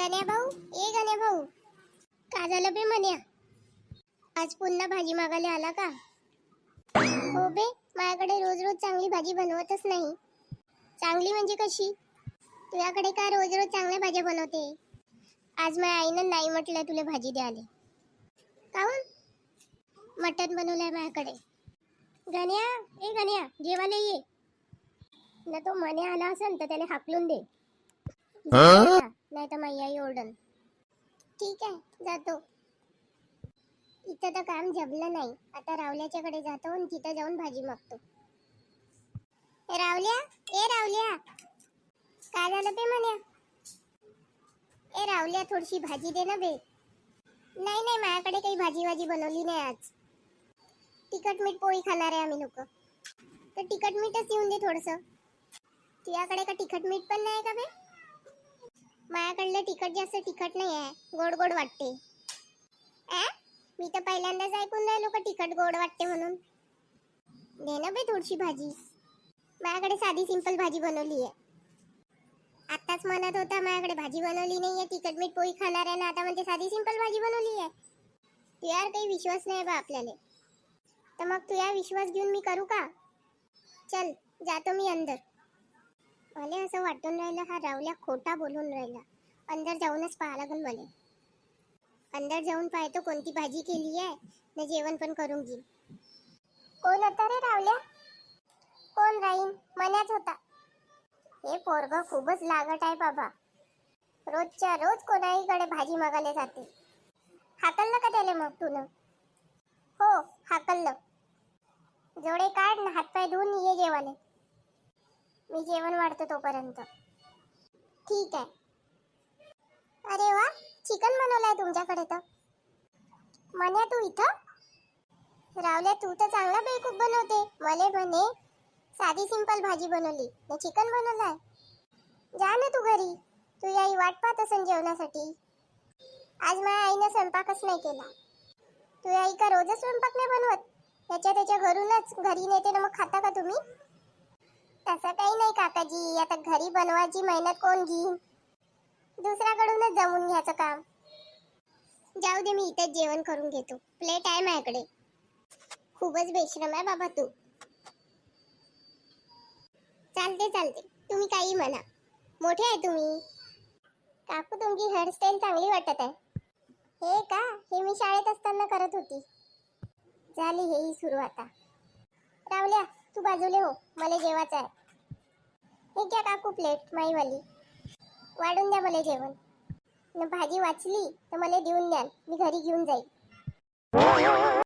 गण्या भाऊ ए गण्या भाऊ का झालं बे म्हण्या. आज पुन्हा भाजी मागायला आला का? हो बे माझ्याकडे रोज रोज चांगली भाजी बनवतच नाही. चांगली म्हणजे कशी? तुझ्याकडे का रोज रोज चांगल्या भाज्या बनवते? आज माझ्या आईनं नाही म्हटलं तुला भाजी द्यायला. काहून? मटण बनवलंय माझ्याकडे. गण्या ए गण्या जेवायला ये. ना तो मने आला असेल तर त्याला हाकलून दे. नाही तर माझी आई ओरडन ठीक आहे जातो. इथं तर काम जमलं नाही. आता रावल्याच्याकडे जातो आणि तिथं जाऊन भाजी मागतो. ए रावल्या ए रावल्या. काय झालं बे म्हण्या? ए रावल्या थोडीशी भाजी दे ना बे. नाही नाही माझ्याकडे काही भाजी भाजी बनवली नाही आज. तिखट मीठ पोळी खाणार आहे आम्ही लोक. तर तिखट मीठच येऊन दे थोडस. तुझ्याकडे का तिखट मीठ पण नाही का बे? माझ्याकडलं तिखट जास्त तिखट नाही आहे गोड गोड वाटते. आ? मी तर पहिल्यांदाच ऐकून राहिलो का तिखट गोड वाटते म्हणून. दे ना बे थोडीशी भाजी. माझ्याकडे साधी सिंपल भाजी बनवली आहे आत्ताच म्हणत होता माझ्याकडे भाजी बनवली नाही आहे तिखट मीठ पोळी खाणार आहे ना आता म्हणते साधी सिंपल भाजी बनवली आहे तुझ्यावर काही विश्वास नाही बा आपल्याला. तर मग तुझ्या विश्वास घेऊन मी करू का? चल जातो मी अंदर. मला असं वाटून राहिलं हा रावल्या खोटा बोलून राहिला. अंदर जाऊनच पाहा लागेल मला. अंदर जाऊन पाहतो कोणती भाजी केली आहे ना जेवण पण करून घेईन. कोण होता रे रावल्या? कोण राहीन? मनाच होता. हे पोरग खूपच लागट आहे बाबा. रोजच्या रोज कोणाहीकडे भाजी मागायला जाते. हाकललं का त्याला मग तू हो हाकललं. जोडे काढ ना हातपाय धुवून ये जेवायला. मी जेवण वाढतो तोपर्यंत. ठीक आहे. अरे वा चिकन बनवलंय तुमच्याकडे तर. मन्या तू इथं? रावल्या तू तर चांगला बेकूप बनवते. मले म्हणे साधी सिंपल भाजी बनवली ना चिकन बनवलाय. जा ना तू घरी. तू आई वाट पाहत असेल जेवणासाठी. आज माझ्या आईनं स्वयंपाकच नाही केला. तू आई का रोजच स्वयंपाक नाही बनवत? त्याच्या त्याच्या घरूनच घरी नेते ना मग खाता का तुम्ही? तसं काही नाही काकाजी. आता घरी बनवायची मेहनत कोण घेईन? दुसऱ्याकडूनच जमून घ्यायचं काम. जाऊ दे मी इथेच जेवण करून घेतो. प्लेट आहे माझ्याकडे. खूपच बेश्रम आहे बाबा तू. चालते चालते. तुम्ही काही म्हणा. मोठे आहे तुम्ही. काकू तुमची हेअरस्टाईल चांगली वाटत आहे. हे का? हे मी शाळेत असताना करत होती. झाली हेही सुरू आता. रावल्या तू बाजूले हो. मला जेवायचं आहे. हे घ्या काकू प्लेट माईवाली? वाढून द्या मला जेवण. न भाजी वाचली तर मला देऊन द्याल. मी घरी घेऊन जाईल.